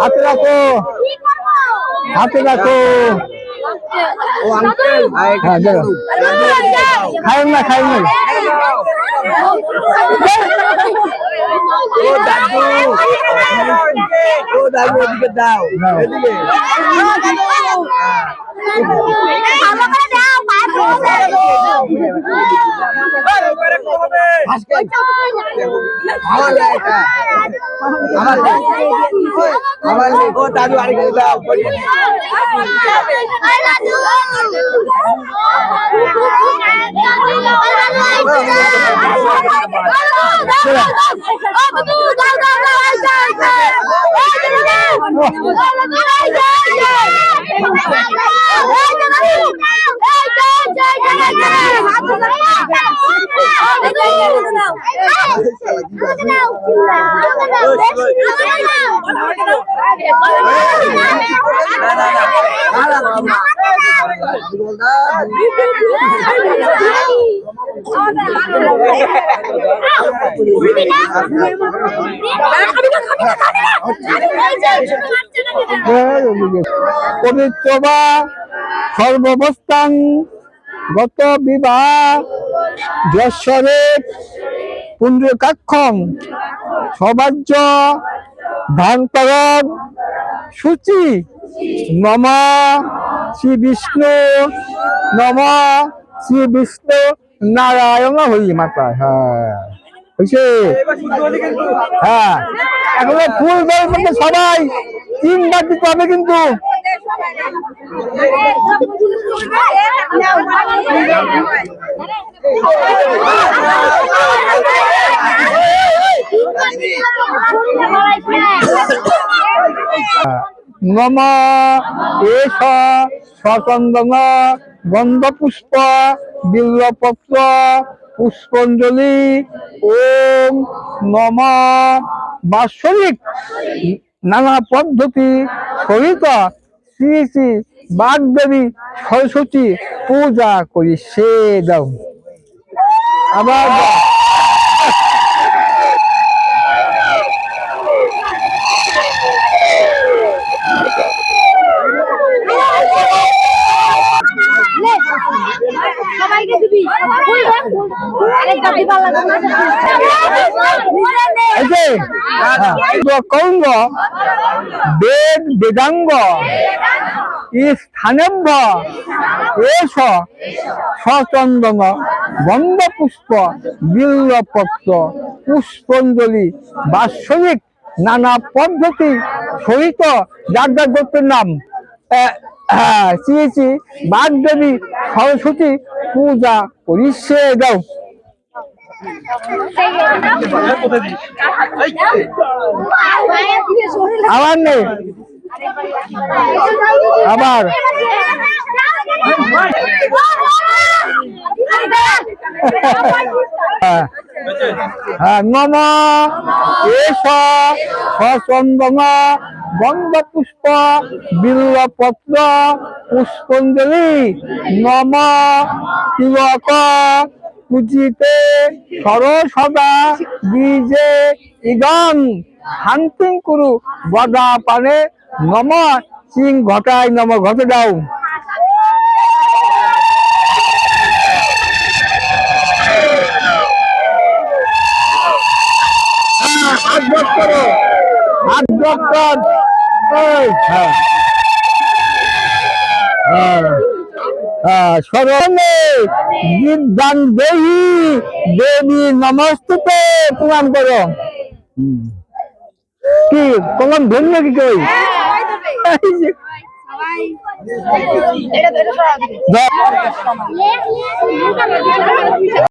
হাতে রাখো। হাতে রাখো। হ্যাঁ খাই না খাই না। ও দাদু। ও দাদু ওদিকে দাও। এদিকে। আরে, ওকে রাখতে হবে। আমার না এটা। আমার না। আমার না। ও দাদু আরেকটু দাও পবিত্র বা সর্ববস্থান গত বিবাহ যশ্বরে পুণ্ড্রকাক্ষম সবাজ্য ধান্তরম সূচি। নম শ্রী বিষ্ণু, নম শ্রী বিষ্ণু নারায়ণ হই মাতা। হ্যাঁ হ্যাঁ। ফুল সবাই। তিনবার দিতে হবে কিন্তু। নম এষ সচন্দন গন্ধপুষ্প বিল্লপত্র পুষ্পঞ্জলি। ওম নম। বাৎসরিক নানা পদ্ধতি সহিত শ্রী শ্রী বাগদেবী সরস্বতী পূজা করি সে দাও। আবার হ্যাঁ, কৌঙ্গ বেদ বেদাঙ্গ স্থানেভ্য এস সচন্দন গন্ধপুষ্প বিল্লপত্র পুষ্পঞ্জলি বাৎসরিক নানা পদ্ধতি সহিত যার যার গোত্রের নাম শ্রী বাগদেবী সরস্বতী পূজা করি সে দাও আবার নেই। আবার। হ্যাঁ। হ্যাঁ নম। এস সচন্দন গন্ধ বিল্লপত্র পুষ্পঞ্জলি। নম। তিলক। পূজিতে সরসদা বীজে ইদং শান্তিং কুরু বদা পানে নম সিং ঘটায় নম ঘটে দাও হাত হ্যাঁ। হ্যাঁ। স্মরণে বিদ্যান দেহি দেবী নমস্তুতে প্রণাম করো। কি কলম ধন্য কি কই এটা।